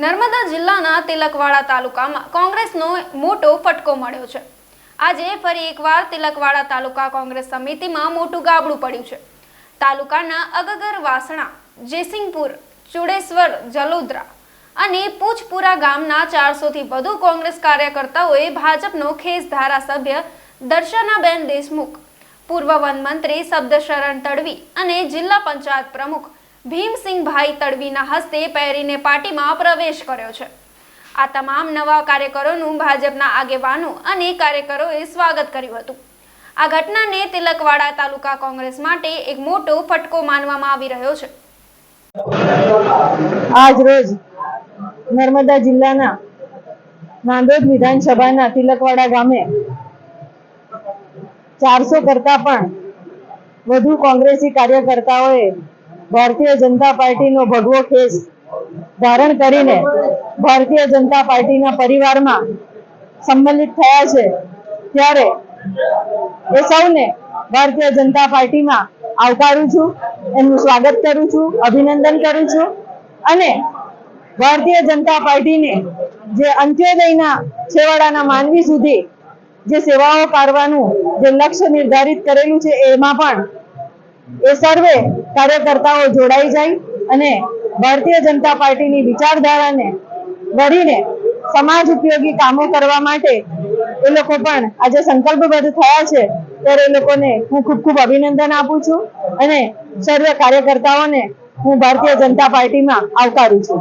નર્મદા જિલ્લાના તિલકવાડા તાલુકામાં કોંગ્રેસનો મોટો ફટકો મળ્યો છે. આજે ફરી એકવાર તિલકવાડા તાલુકા કોંગ્રેસ સમિતિમાં મોટું ગાબડું પડ્યું છે. તાલુકાના અગગર વાસણા, જેસિંગપુર, ચુડેશ્વર, જલોદરા અને પૂછપુરા ગામના ચારસોથી વધુ કોંગ્રેસ કાર્યકર્તાઓએ ભાજપનો ખેસ ધારાસભ્ય દર્શનાબેન દેશમુખ, પૂર્વ વનમંત્રી શબ્દશરણ તડવી અને જિલ્લા પંચાયત પ્રમુખ ભીમસિંહભાઈ તડવીના હસ્તે પહેરીને પાર્ટીમાં પ્રવેશ કર્યો છે. આ તમામ નવા કાર્યકરોનું ભાજપના આગેવાનો અને કાર્યકરોએ સ્વાગત કર્યું હતું. આ ઘટનાને તિલકવાડા તાલુકા કોંગ્રેસ માટે એક મોટો ફટકો માનવામાં આવી રહ્યો છે. આજ રોજ નર્મદા જિલ્લાના નાંદોદ વિધાનસભાના તિલકવાડા ગામે ચારસો કરતા પણ વધુ કોંગ્રેસી કાર્યકર્તાઓએ ભારતીય જનતા પાર્ટીનો ભગવો ખેસ ધારણ કરીને ભારતીય જનતા પાર્ટીના પરિવારમાં સંમલિત થયા છે, ત્યારે એ સૌને ભારતીય જનતા પાર્ટીમાં આવકારું છું, એમનું સ્વાગત કરું છું, અભિનંદન કરું છું અને ભારતીય જનતા પાર્ટીને જે અંત્યોદયના છેવાડાના માનવી સુધી જે સેવાઓ કરવાનું જે લક્ષ્ય નિર્ધારિત કરેલું છે, એમાં પણ એ સર્વે કાર્યકર્તાઓ જોડાઈ જાય અને ભારતીય જનતા પાર્ટીની વિચારધારાને વળીને સમાજ ઉપયોગી કામો કરવા માટે એ લોકો પણ આજે સંકલ્પબદ્ધ થયા છે. ત્યારે એ લોકોને હું ખૂબ ખૂબ અભિનંદન આપું છું અને સર્વ કાર્યકર્તાઓને હું ભારતીય જનતા પાર્ટીમાં આવકારું છું.